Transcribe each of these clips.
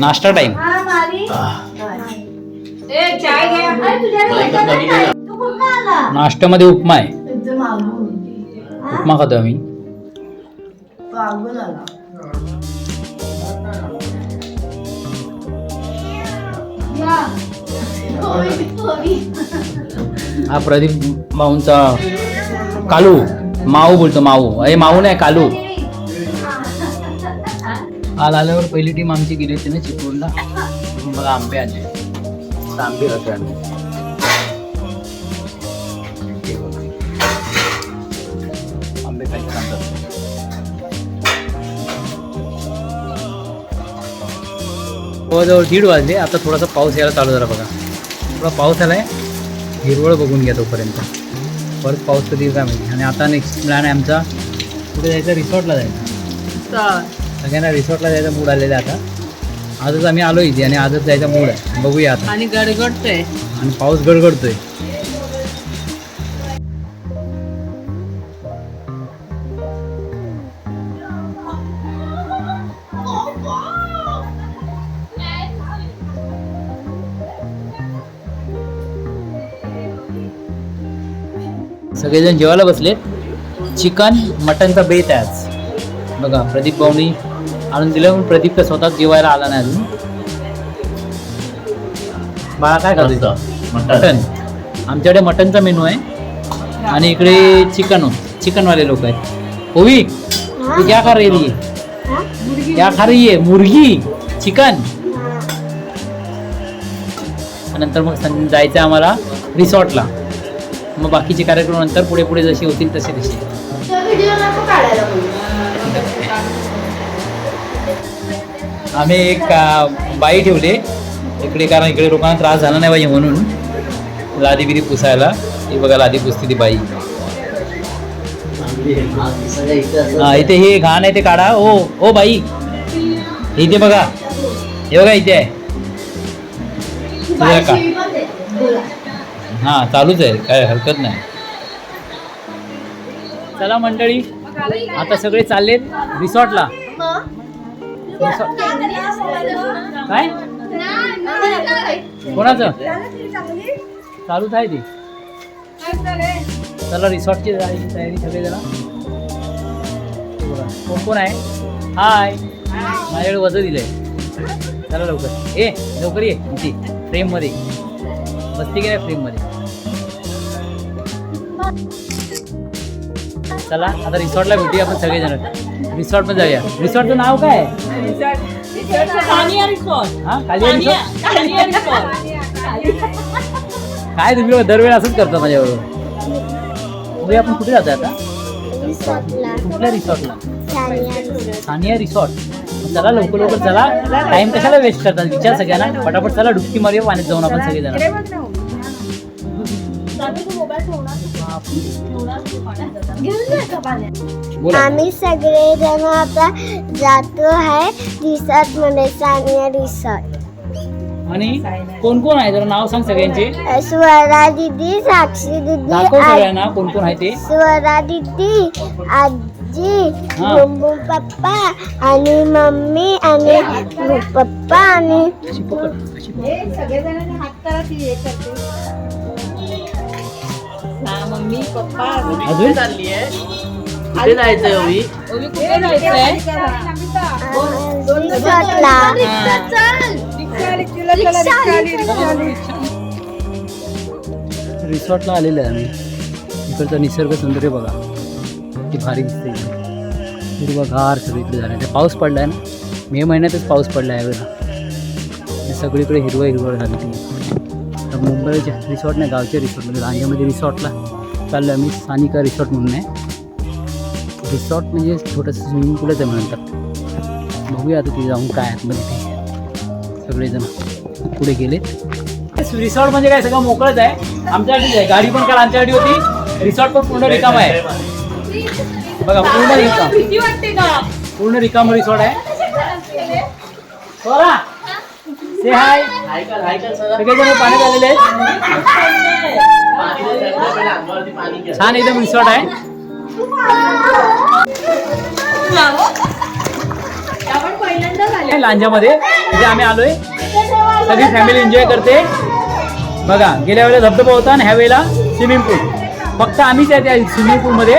नाश्ता टाइम नाश्त्यामध्ये उपमा आहे. उपमा खातो आम्ही. हा प्रदीप भाऊंचा कालू. माऊ बोलतो माऊ. अरे माऊ नाही कालू. काल आल्यावर पहिली टीम आमची गेली होती ना चिपळूणला. तिथून बघा आंबे आले. आंबे खातोय आम्ही हे बघा. आंबे. खायचे सांगतात जवळजवळ दीड वाजले. आता थोडासा पाऊस यायला चालू झाला बघा. थोडा पाऊस आलाय. हिरवळ बघून घ्या तोपर्यंत. परत पाऊस कधी काय माहिती आणि आता नेक्स्ट प्लॅन आहे आमचा. कुठे जायचं? रिसॉर्टला जायचं. सगळ्यांना रिसॉर्टला जायचा मूड आलेला आता. आजच आम्ही आलो इथे आणि आजच जायचा मूड आहे. बघूया आता. आणि गडगडतोय. आणि पाऊस गडगडतोय. सगळेजण जेवायला बसलेत. चिकन मटनचा बेत आहे आज. बघा प्रदीप भाऊनी आणून दिलं पण प्रदीप का स्वतः जेवायला आला नाही अजून. बाळा काय खातो मटन आमच्याकडे मटनचा मेनू आहे. आणि इकडे चिकन चिकनवाले लोक आहेत. ओवी तू क्या खा रही है? क्या खा रही है? मुर्गी चिकन. नंतर मग सं जायचं आहे आम्हाला रिसॉर्टला. मग बाकीचे कार्यक्रम नंतर पुढे पुढे जसे होतील तसे तसे आम्ही एक बाई ठेवले. इकडे कारण इकडे लोकांना त्रास झाला नाही पाहिजे म्हणून. लादी बिरी पुसायला. ही बघा लादी पुसते ती बाई. हा इथे हे घाण आहे ते काढा. ओ ओ बाई. इथे बघा. हे बघा इथे आहे. का हा चालूच आहे. काय हरकत नाही. चला मंडळी आता सगळे चाललेत रिसॉर्टला. काय? कोणाचं? चालूच आहे ते. चला रिसॉर्टची तयारी सगळे जरा. कोण कोण आहे? हाय माझ्याकडे वजन दिलंय. चला लवकर. ए लवकर ये. इथे फ्रेममध्ये बसते की नाही फ्रेममध्ये चला आता रिसॉर्टला भेटूया आपण सगळेजण. रिसॉर्टमध्ये जाऊया. रिसॉर्टचं नाव काय? हा रिसॉर्ट काय तुम्ही दरवेळी असंच करता माझ्याबरोबर? उद्या आपण कुठे जातोय आता? कुठल्या रिसॉर्टला सानिया रिसॉर्ट चला लवकर लवकर चला. टाइम कशाला वेस्ट करतात विचार सगळ्यांना. पटापट चला डुबकी मारूया पाण्यात जाऊन आपण सगळेजण. आम्ही सगळे जण आता जातो आहे रिसॉर्टमध्ये सानिया रिसॉर्ट. आणि कोण कोण आहे? जरा नाव सांग सगळ्यांचे. स्वरा दिदी साक्षी दिदी दाखव सगळ्यांना? कोण कोण आहे ते? स्वरा दिदी आजी हा. बुंबू पप्पा आणि मम्मी आणि पप्पा आणि अशी पकड, अशी पकड. मम्मी पप्पा अजून? चालली आहे कुठे जायचंय ओवी ओवी कुठे जायचंय? रिसॉर्टला रिसॉर्टला आलेलं आहे आम्ही. इकडचा निसर्ग सौंदर्य बघा. किती भारी दिसते हिरवागार सगळीकडे झालं ते पाऊस पडला आहे ना? मे महिन्यातच पाऊस पडला आहे यावेळेला सगळीकडे हिरवं हिरवळ झाली ती. तर मुंबईच्या रिसॉर्ट नाही गावच्या रिसॉर्टमध्ये रांग्यामध्ये रिसॉर्टला चाललो आम्ही सानिका रिसॉर्ट म्हणून आहे रिसॉर्ट म्हणजे छोटंसं स्विमिंग पूलच आहे म्हणतात बघूया आता तिथे जाऊन काय आतमध्ये ते सगळेजण पुढे गेले रिसॉर्ट म्हणजे काय सगळं मोकळच आहे आमच्यासाठीच आहे गाडी पण काल आमच्यासाठी होती रिसॉर्ट पण पूर्ण रिकाम आहे बघा पूर्ण रिकाम भीती वाटते का पूर्ण रिकाम रिसॉर्ट आहे सोरा से हाय सगळेजण पाण्यात आलेले आहेत. छान एकदम रिसॉर्ट आहे. लांजामध्ये तिथे आम्ही आलोय. सगळी फॅमिली एन्जॉय करते. बघा गेल्या वेळेला धबधबा होता आणि ह्या वेळेला स्विमिंग पूल फक्त आम्हीच आहे त्या स्विमिंग पूलमध्ये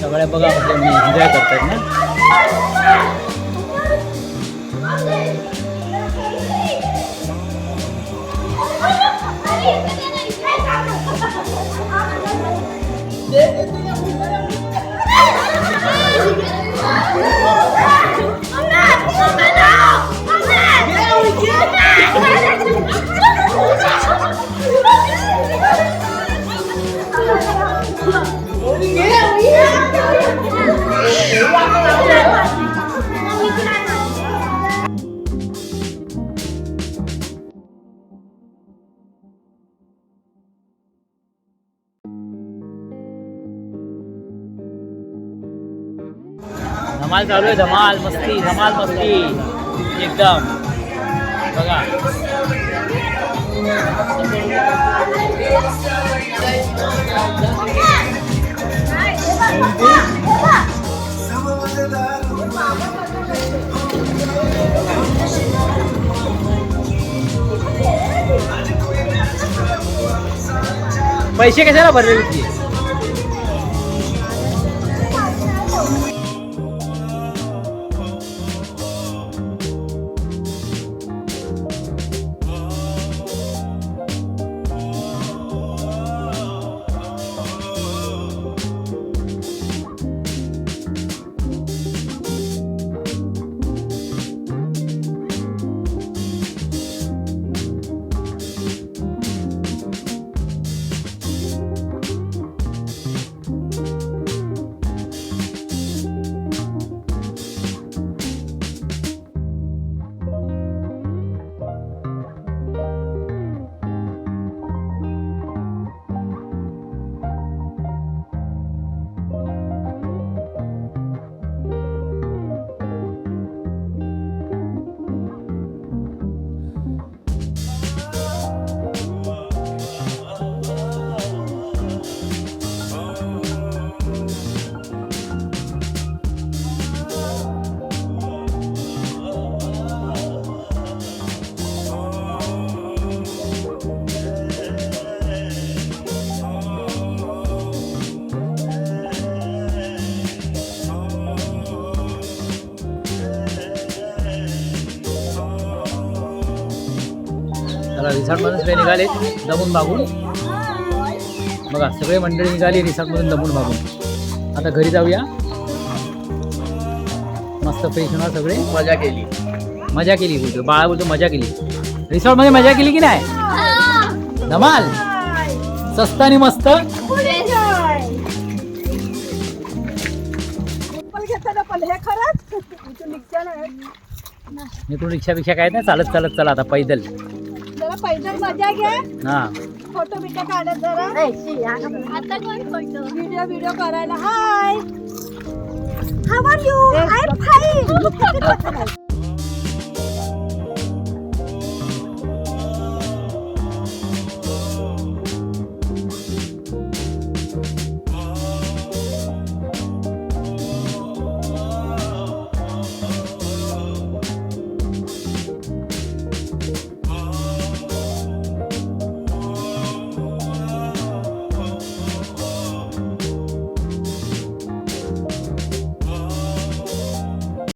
सगळ्या बघा म्हणजे एन्जॉय करतात ना धमाल चालू आहे धमाल मस्ती धमाल मस्ती. एकदम. बघा. पैसे कशाला भरले ती चला रिसॉर्टमधून सगळे निघाले दमून भागून. बघा सगळे मंडळी निघाली रिसॉर्टमधून दमून भागून. आता घरी जाऊया. मस्त फ्रेश होणार सगळे. मजा केली. मजा केली बोलतो. बाळा बोलतो मजा केली. रिसॉर्टमध्ये मजा केली की नाही? धमाल. स्वस्त आणि मस्त. इकडून रिक्षा बिक्षा काय नाही चालत चालत चला आता पैदल. जरा पैदल मजा घ्या. हा. फोटो बिटो काढत जरा. आता कोण फोटो? व्हिडिओ व्हिडिओ करायला. Hi. How are you I am fine